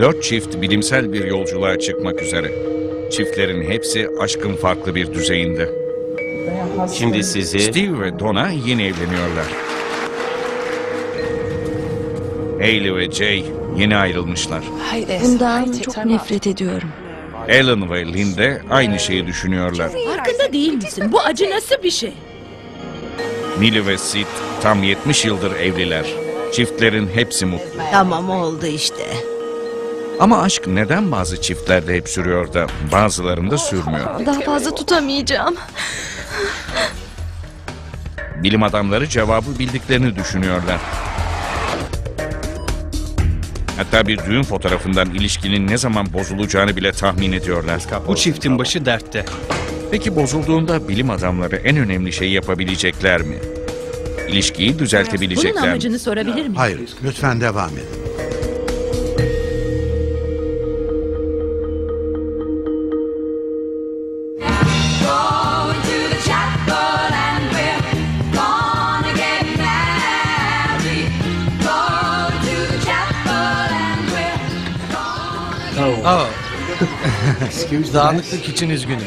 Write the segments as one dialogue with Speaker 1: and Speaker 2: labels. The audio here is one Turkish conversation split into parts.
Speaker 1: Dört çift bilimsel bir yolculuğa çıkmak üzere. Çiftlerin hepsi aşkın farklı bir düzeyinde.
Speaker 2: Şimdi sizi
Speaker 1: Steve ve Donna yeni evleniyorlar. Hayley ve Jay yeni ayrılmışlar.
Speaker 3: Bundan çok nefret ediyorum.
Speaker 1: Alan ve Lynn de aynı şeyi düşünüyorlar.
Speaker 4: Farkında değil misin? Bu acı nasıl bir şey?
Speaker 1: Millie ve Sid tam 70 yıldır evliler. Çiftlerin hepsi mutlu.
Speaker 5: Tamam oldu işte.
Speaker 1: Ama aşk neden bazı çiftlerde hep sürüyor da bazılarında sürmüyor?
Speaker 3: Daha fazla tutamayacağım.
Speaker 1: Bilim adamları cevabı bildiklerini düşünüyorlar. Hatta bir düğün fotoğrafından ilişkinin ne zaman bozulacağını bile tahmin ediyorlar.
Speaker 2: bu çiftin başı dertte.
Speaker 1: Peki bozulduğunda bilim adamları en önemli şeyi yapabilecekler mi? İlişkiyi
Speaker 4: Bunun
Speaker 1: düzeltebilecekler mi?
Speaker 4: amacını sorabilir miyim?
Speaker 6: Hayır, lütfen devam edin.
Speaker 7: Gonna
Speaker 8: Aa, dağınıklık için üzgünüm.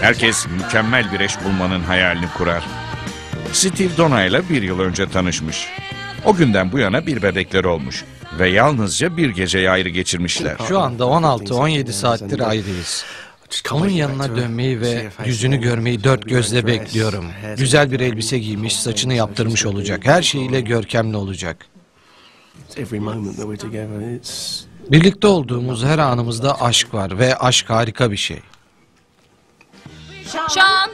Speaker 1: Herkes mükemmel bir eş bulmanın hayalini kurar. Steve Donna ile bir yıl önce tanışmış. O günden bu yana bir bebekleri olmuş. Ve yalnızca bir geceyi ayrı geçirmişler.
Speaker 8: Şu anda 16-17 saattir ayrıyız. Onun yanına dönmeyi ve yüzünü görmeyi dört gözle bekliyorum. Güzel bir elbise giymiş, saçını yaptırmış olacak. Her şeyiyle görkemli olacak.
Speaker 9: every moment that we're together. It's
Speaker 8: Birlikte olduğumuz her anımızda aşk var ve aşk harika bir şey.
Speaker 4: Sean!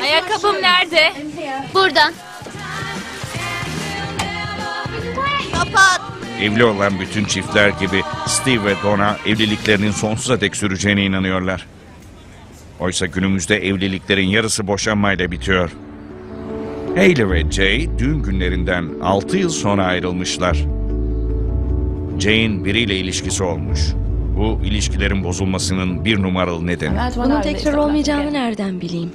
Speaker 4: Ayakkabım nerede?
Speaker 10: Buradan.
Speaker 1: Evli olan bütün çiftler gibi Steve ve Donna evliliklerinin sonsuza dek süreceğine inanıyorlar. Oysa günümüzde evliliklerin yarısı boşanmayla bitiyor. Hayley ve Jay düğün günlerinden 6 yıl sonra ayrılmışlar. Jay'in biriyle ilişkisi olmuş. Bu ilişkilerin bozulmasının bir numaralı nedeni.
Speaker 3: Bunun tekrar olmayacağını nereden bileyim?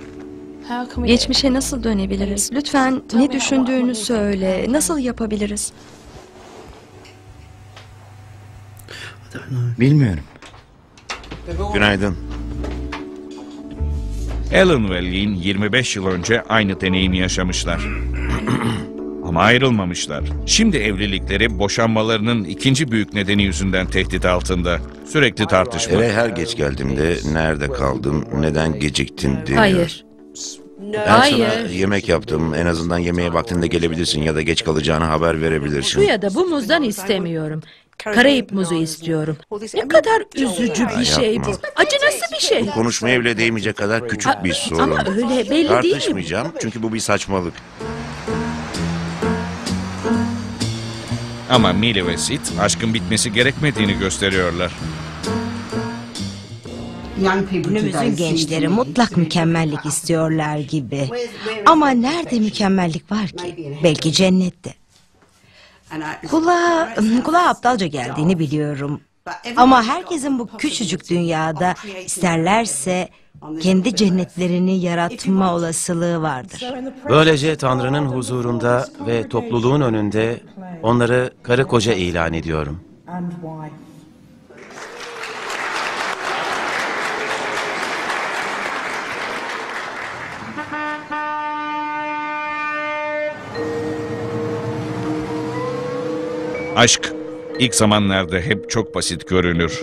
Speaker 3: Geçmişe nasıl dönebiliriz? Lütfen ne düşündüğünü söyle. Nasıl yapabiliriz?
Speaker 11: Bilmiyorum. Günaydın.
Speaker 1: Alan ve Lynn 25 yıl önce aynı deneyimi yaşamışlar. Ama ayrılmamışlar. Şimdi evlilikleri boşanmalarının ikinci büyük nedeni yüzünden tehdit altında. Sürekli tartışma.
Speaker 11: Eve her geç geldiğimde nerede kaldın, neden geciktin diyor.
Speaker 4: Hayır.
Speaker 11: Ben sana
Speaker 4: Hayır.
Speaker 11: yemek yaptım. En azından yemeğe vaktinde gelebilirsin ya da geç kalacağını haber
Speaker 4: Şu
Speaker 11: verebilirsin.
Speaker 4: ya da bu muzdan istemiyorum. Karayip muzu istiyorum. Ne kadar üzücü bir şey bu. Acı nasıl bir şey?
Speaker 11: Konuşmaya bile değmeyecek kadar küçük bir sorun.
Speaker 4: Ama öyle belli değil mi?
Speaker 11: Tartışmayacağım çünkü bu bir saçmalık.
Speaker 1: Ama Millie ve Sid aşkın bitmesi gerekmediğini gösteriyorlar.
Speaker 5: Günümüzün gençleri mutlak mükemmellik istiyorlar gibi. Ama nerede mükemmellik var ki? Belki cennette. Kulağa, kulağa aptalca geldiğini biliyorum. Ama herkesin bu küçücük dünyada isterlerse kendi cennetlerini yaratma olasılığı vardır.
Speaker 2: Böylece Tanrı'nın huzurunda ve topluluğun önünde onları karı koca ilan ediyorum.
Speaker 1: Aşk ilk zamanlarda hep çok basit görünür.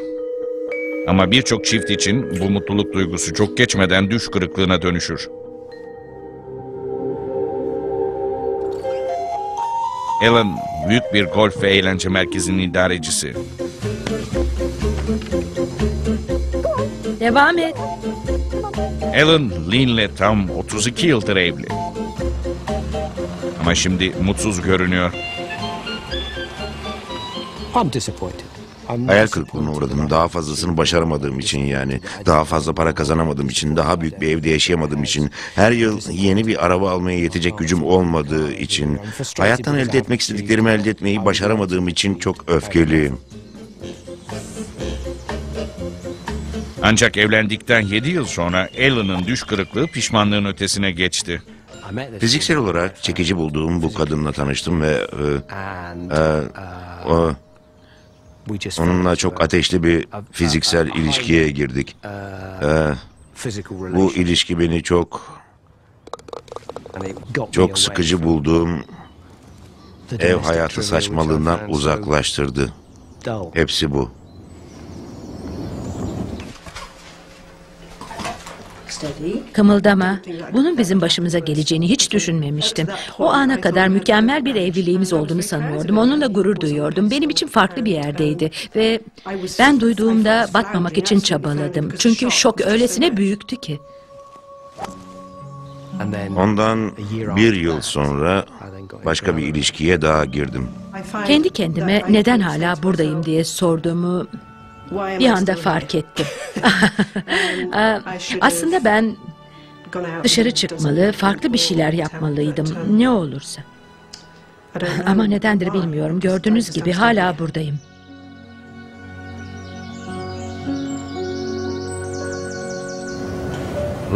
Speaker 1: Ama birçok çift için bu mutluluk duygusu çok geçmeden düş kırıklığına dönüşür. Alan büyük bir golf ve eğlence merkezinin idarecisi.
Speaker 4: Devam et.
Speaker 1: Alan Lynn'le tam 32 yıldır evli. Ama şimdi mutsuz görünüyor.
Speaker 9: I'm disappointed. I'm
Speaker 11: Hayal kırıklığına uğradım. Daha fazlasını başaramadığım için yani. Daha fazla para kazanamadığım için, daha büyük bir evde yaşayamadığım için, her yıl yeni bir araba almaya yetecek gücüm olmadığı için, hayattan elde etmek istediklerimi elde etmeyi başaramadığım için çok öfkeliyim.
Speaker 1: Ancak evlendikten 7 yıl sonra Alan'ın düş kırıklığı pişmanlığın ötesine geçti.
Speaker 11: Fiziksel olarak çekici bulduğum bu kadınla tanıştım ve e,
Speaker 9: And
Speaker 11: e, o,
Speaker 9: we just
Speaker 11: onunla çok ateşli bir fiziksel ilişkiye girdik. E,
Speaker 9: physical
Speaker 11: bu ilişki beni çok çok sıkıcı bulduğum ev hayatı saçmalığından uzaklaştırdı. Hepsi bu.
Speaker 4: Kımıldama. Bunun bizim başımıza geleceğini hiç düşünmemiştim. O ana kadar mükemmel bir evliliğimiz olduğunu sanıyordum. Onunla gurur duyuyordum. Benim için farklı bir yerdeydi. Ve ben duyduğumda batmamak için çabaladım. Çünkü şok öylesine büyüktü ki.
Speaker 11: Ondan bir yıl sonra başka bir ilişkiye daha girdim.
Speaker 4: Kendi kendime neden hala buradayım diye sorduğumu bir anda fark ettim. Aslında ben dışarı çıkmalı, farklı bir şeyler yapmalıydım. Ne olursa. Ama nedendir bilmiyorum. Gördüğünüz gibi hala buradayım.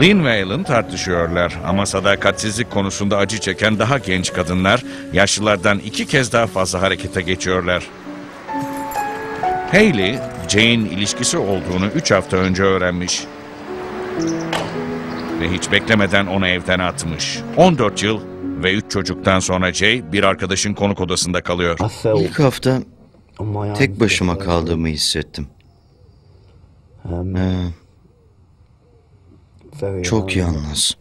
Speaker 1: Lynn ve Alan tartışıyorlar ama sadakatsizlik konusunda acı çeken daha genç kadınlar yaşlılardan iki kez daha fazla harekete geçiyorlar. Hayley, Jane ilişkisi olduğunu üç hafta önce öğrenmiş. Ve hiç beklemeden onu evden atmış. 14 yıl ve 3 çocuktan sonra Jay bir arkadaşın konuk odasında kalıyor.
Speaker 10: İlk hafta tek başıma kaldığımı hissettim. Ee, çok yalnız.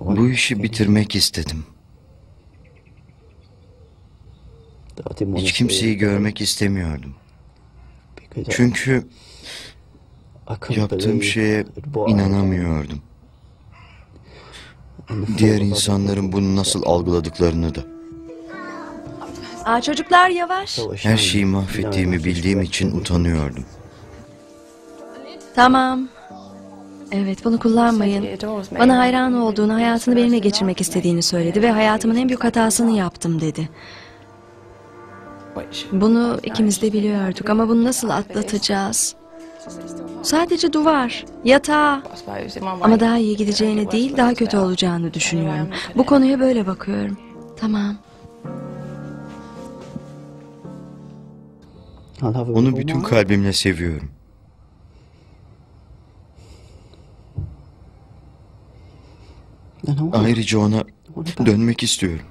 Speaker 10: Bu işi bitirmek istedim. Hiç kimseyi görmek istemiyordum. Çünkü yaptığım şeye inanamıyordum. Diğer insanların bunu nasıl algıladıklarını da.
Speaker 3: Aa, çocuklar yavaş.
Speaker 10: Her şeyi mahvettiğimi bildiğim için utanıyordum.
Speaker 3: Tamam. Evet bunu kullanmayın. Bana hayran olduğunu, hayatını benimle geçirmek istediğini söyledi ve hayatımın en büyük hatasını yaptım dedi. Bunu ikimiz de biliyorduk ama bunu nasıl atlatacağız? Sadece duvar, yatağı. Ama daha iyi gideceğini değil, daha kötü olacağını düşünüyorum. Bu konuya böyle bakıyorum. Tamam.
Speaker 10: Onu bütün kalbimle seviyorum. Ayrıca ona dönmek istiyorum.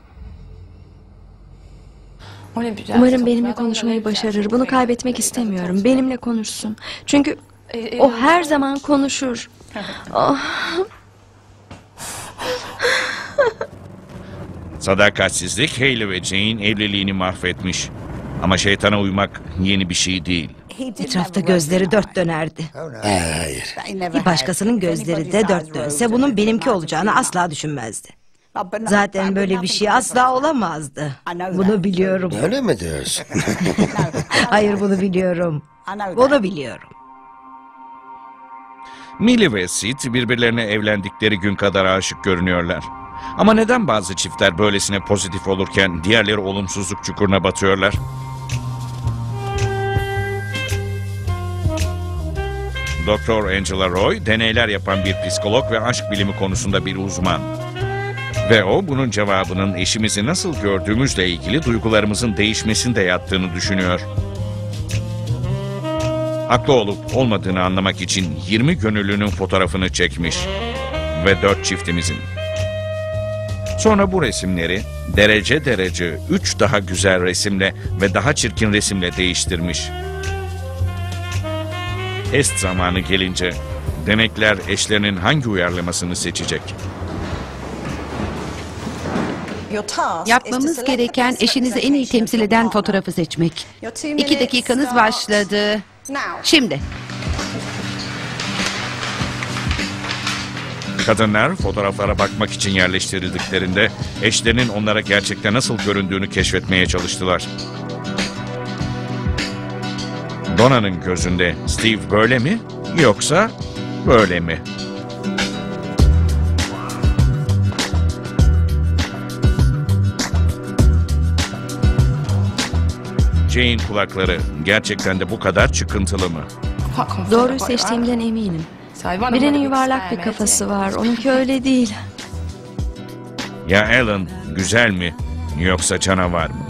Speaker 3: Umarım benimle konuşmayı başarır. Bunu kaybetmek istemiyorum. Benimle konuşsun. Çünkü o her zaman konuşur. Oh.
Speaker 1: Sadakatsizlik Hayley ve Jane evliliğini mahvetmiş. Ama şeytana uymak yeni bir şey değil.
Speaker 5: Etrafta gözleri dört dönerdi.
Speaker 12: Hayır.
Speaker 5: Bir başkasının gözleri de dört dönse bunun benimki olacağını asla düşünmezdi. Zaten böyle bir şey asla olamazdı. Bunu biliyorum.
Speaker 12: Öyle mi diyorsun?
Speaker 5: Hayır bunu biliyorum. Bunu biliyorum.
Speaker 1: Millie ve Sid birbirlerine evlendikleri gün kadar aşık görünüyorlar. Ama neden bazı çiftler böylesine pozitif olurken diğerleri olumsuzluk çukuruna batıyorlar? Doktor Angela Roy deneyler yapan bir psikolog ve aşk bilimi konusunda bir uzman. Ve o bunun cevabının eşimizi nasıl gördüğümüzle ilgili duygularımızın değişmesinde yattığını düşünüyor. Haklı olup olmadığını anlamak için 20 gönüllünün fotoğrafını çekmiş. Ve 4 çiftimizin. Sonra bu resimleri derece derece 3 daha güzel resimle ve daha çirkin resimle değiştirmiş. Test zamanı gelince denekler eşlerinin hangi uyarlamasını seçecek?
Speaker 13: Yapmamız gereken eşinizi en iyi temsil eden fotoğrafı seçmek. İki dakikanız başladı. Şimdi.
Speaker 1: Kadınlar fotoğraflara bakmak için yerleştirildiklerinde eşlerinin onlara gerçekte nasıl göründüğünü keşfetmeye çalıştılar. Dona'nın gözünde Steve böyle mi yoksa böyle mi? Jane kulakları gerçekten de bu kadar çıkıntılı mı?
Speaker 3: Doğruyu seçtiğimden eminim. Birinin yuvarlak bir kafası var. Onunki öyle değil.
Speaker 1: Ya Alan güzel mi yoksa canavar mı?